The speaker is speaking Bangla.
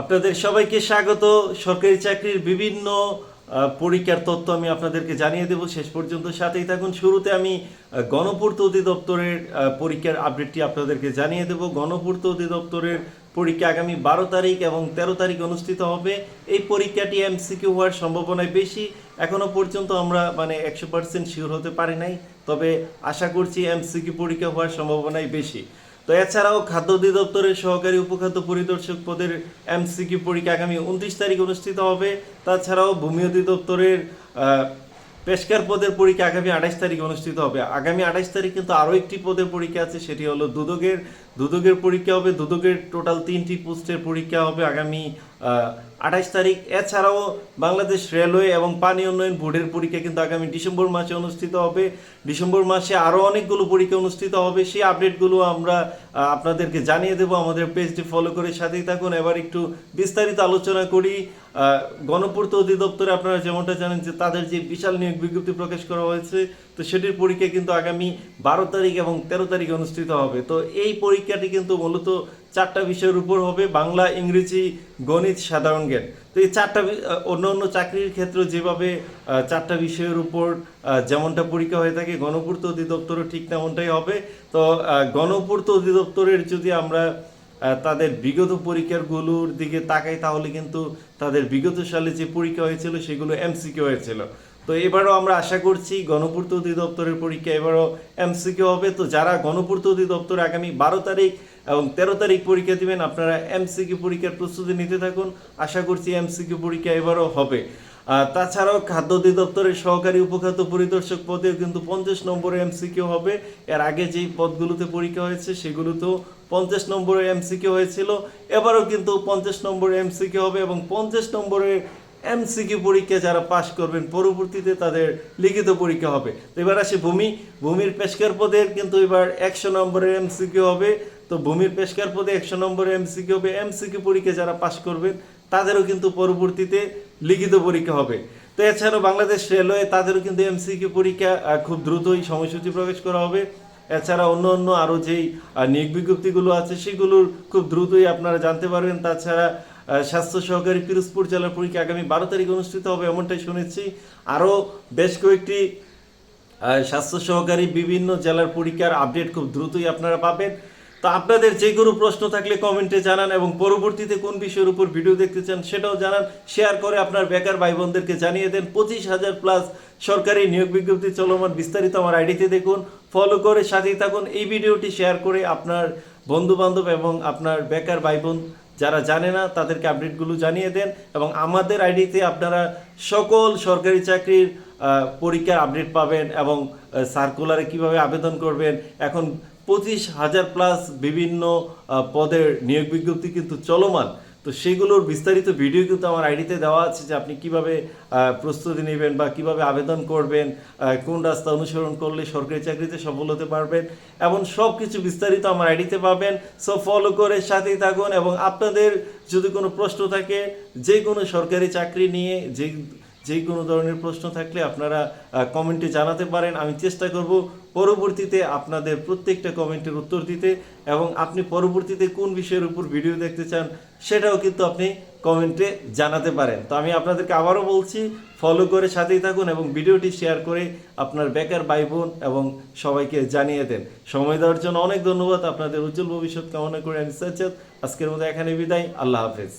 আপনাদের সবাইকে স্বাগত। সরকারি চাকরির বিভিন্ন পরীক্ষার তথ্য আমি আপনাদেরকে জানিয়ে দেব। শেষ পর্যন্ত সাথেই থাকুন। শুরুতে আমি গণপূর্ত অধিদপ্তরের পরীক্ষার আপডেটটি আপনাদেরকে জানিয়ে দেব। গণপূর্ত অধিদপ্তরের পরীক্ষা আগামী বারো তারিখ এবং তেরো তারিখ অনুষ্ঠিত হবে। এই পরীক্ষাটি এমসিকিউ হওয়ার সম্ভাবনায় বেশি। এখনও পর্যন্ত আমরা মানে একশো পার্সেন্ট শিওর হতে পারি নাই। তবে আশা করছি এমসিকিউ পরীক্ষা হওয়ার সম্ভাবনাই বেশি। তো এছাড়াও খাদ্য অধিদপ্তরের সহকারী উপখাদ্য পরিদর্শক পদের এমসিকিউ পরীক্ষা আগামী উনত্রিশ তারিখ অনুষ্ঠিত হবে। তাছাড়াও ভূমি অধিদপ্তরের পেশকার পদের পরীক্ষা আগামী আঠাশ তারিখ অনুষ্ঠিত হবে। আগামী আঠাশ তারিখ কিন্তু আরও একটি পদের পরীক্ষা আছে, সেটি হলো দুদকের। দুদকের পরীক্ষা হবে, দুদকের টোটাল তিনটি পোস্টের পরীক্ষা হবে আগামী আঠাশ তারিখ। এছাড়াও বাংলাদেশ রেলওয়ে এবং পানি উন্নয়ন বোর্ডের পরীক্ষা কিন্তু আগামী ডিসেম্বর মাসে অনুষ্ঠিত হবে। ডিসেম্বর মাসে আরও অনেকগুলো পরীক্ষা অনুষ্ঠিত হবে। সেই আপডেটগুলো আমরা আপনাদেরকে জানিয়ে দেবো। আমাদের পেজটি ফলো করে সাথেই থাকুন। এবার একটু বিস্তারিত আলোচনা করি। গণপূর্ত অধিদপ্তরে আপনারা যেমনটা জানেন যে তাদের যে বিশাল নিয়োগ বিজ্ঞপ্তি প্রকাশ করা হয়েছে, তো সেটির পরীক্ষা কিন্তু আগামী বারো তারিখ এবং তেরো তারিখ অনুষ্ঠিত হবে। তো এই পরীক্ষাটি কিন্তু মূলত চারটা বিষয়ের উপর হবে বাংলা, ইংরেজি, গণিত, সাধারণ জ্ঞান। তো এই চারটা অন্য অন্য চাকরির ক্ষেত্রে যেভাবে চারটা বিষয়ের উপর যেমনটা পরীক্ষা হয়ে থাকে, গণপূর্ত অধিদপ্তরও ঠিক তেমনটাই হবে। তো গণপূর্ত অধিদপ্তরের যদি আমরা তাদের বিগত পরীক্ষাগুলোর দিকে তাকাই, তাহলে কিন্তু তাদের বিগত সালে যে পরীক্ষা হয়েছিল, সেগুলো এমসিকিউ হয়েছিল। তো এবারও আমরা আশা করছি গণপূর্ত অধিদপ্তরের পরীক্ষা এবারও এমসিকিউ হবে। তো যারা গণপূর্ত অধিদপ্তর আগামী বারো তারিখ এবং তেরো তারিখ পরীক্ষা দিবেন, আপনারা এমসিকিউ পরীক্ষার প্রস্তুতি নিতে থাকুন। আশা করছি এমসিকিউ পরীক্ষা এবারও হবে। তাছাড়াও খাদ্য অধিদপ্তরের সহকারী উপখাদ্য পরিদর্শক পদেও কিন্তু পঞ্চাশ নম্বরের এমসিকিউ হবে। এর আগে যেই পদগুলোতে পরীক্ষা হয়েছে, সেগুলোতেও পঞ্চাশ নম্বরের এমসিকিউ হয়েছিল। এবারও কিন্তু পঞ্চাশ নম্বরের এমসিকিউ হবে এবং পঞ্চাশ নম্বরের এমসিকিউ পরীক্ষা যারা পাশ করবেন, পরবর্তীতে তাদের লিখিত পরীক্ষা হবে। তো এবার আসে ভূমি। ভূমির পেশকার পদের কিন্তু এবার একশো নম্বরের এমসিকিউ হবে। তো ভূমির পেশকার পদে একশো নম্বরের এমসিকিউ হবে। এমসিকিউ পরীক্ষা যারা পাশ করবেন, তাদেরও কিন্তু পরবর্তীতে লিখিত পরীক্ষা হবে। তো এছাড়াও বাংলাদেশ রেলওয়ে, তাদেরও কিন্তু এমসিকিউ পরীক্ষা খুব দ্রুতই সময়সূচি প্রবেশ করা হবে। এছাড়া অন্য অন্য আরও যেই নিয়োগ বিজ্ঞপ্তিগুলো আছে, সেগুলোর খুব দ্রুতই আপনারা জানতে পারবেন। তাছাড়া স্বাস্থ্য সহকারী পিরোজপুর জেলার পরীক্ষা আগামী বারো তারিখ অনুষ্ঠিত হবে, এমনটাই শুনেছি। আরও বেশ কয়েকটি স্বাস্থ্য সহকারী বিভিন্ন জেলার পরীক্ষার আপডেট খুব দ্রুতই আপনারা পাবেন। তো আপনাদের যে কোনো প্রশ্ন থাকলে কমেন্টে জানান এবং পরবর্তীতে কোন বিষয়ের উপর ভিডিও দেখতে চান সেটাও জানান। শেয়ার করে আপনার বেকার ভাই বোনদেরকে জানিয়ে দেন। পঁচিশ হাজার প্লাস সরকারি নিয়োগ বিজ্ঞপ্তি চলমান বিস্তারিত আমার আইডিতে দেখুন, ফলো করে সাথেই থাকুন। এই ভিডিওটি শেয়ার করে আপনার বন্ধু বান্ধব এবং আপনার বেকার ভাই বোন যারা জানে না, তাদেরকে আপডেটগুলো জানিয়ে দেন এবং আমাদের আইডিতে আপনারা সকল সরকারি চাকরির পরীক্ষার আপডেট পাবেন এবং সার্কুলারে কীভাবে আবেদন করবেন। এখন পঁচিশ হাজার প্লাস বিভিন্ন পদের নিয়োগ বিজ্ঞপ্তি কিন্তু চলমান। তো সেগুলোর বিস্তারিত ভিডিও কিন্তু আমার আইডিতে দেওয়া আছে যে আপনি কীভাবে প্রস্তুতি নেবেন বা কীভাবে আবেদন করবেন কোন রাস্তা অনুসরণ করলে সরকারি চাকরিতে সফল হতে পারবেন এবং সব কিছু বিস্তারিত আমার আইডিতে পাবেন। সো ফলো করে সাথেই থাকুন এবং আপনাদের যদি কোনো প্রশ্ন থাকে যে কোনো সরকারি চাকরি নিয়ে, যে যে কোনো ধরনের প্রশ্ন থাকলে আপনারা কমেন্টে জানাতে পারেন। আমি চেষ্টা করব পরবর্তীতে আপনাদের প্রত্যেকটা কমেন্টের উত্তর দিতে এবং আপনি পরবর্তীতে কোন বিষয়ের উপর ভিডিও দেখতে চান সেটাও কিন্তু আপনি কমেন্টে জানাতে পারেন। তো আমি আপনাদেরকে আবারও বলছি ফলো করে সাথেই থাকুন এবং ভিডিওটি শেয়ার করে আপনার বেকার ভাই বোন এবং সবাইকে জানিয়ে দেন। সময় দেওয়ার জন্য অনেক ধন্যবাদ। আপনাদের উজ্জ্বল ভবিষ্যৎ কামনা করে আমি সাজ্জাদ। আজকের মতো এখানে বিদায়। আল্লাহ হাফেজ।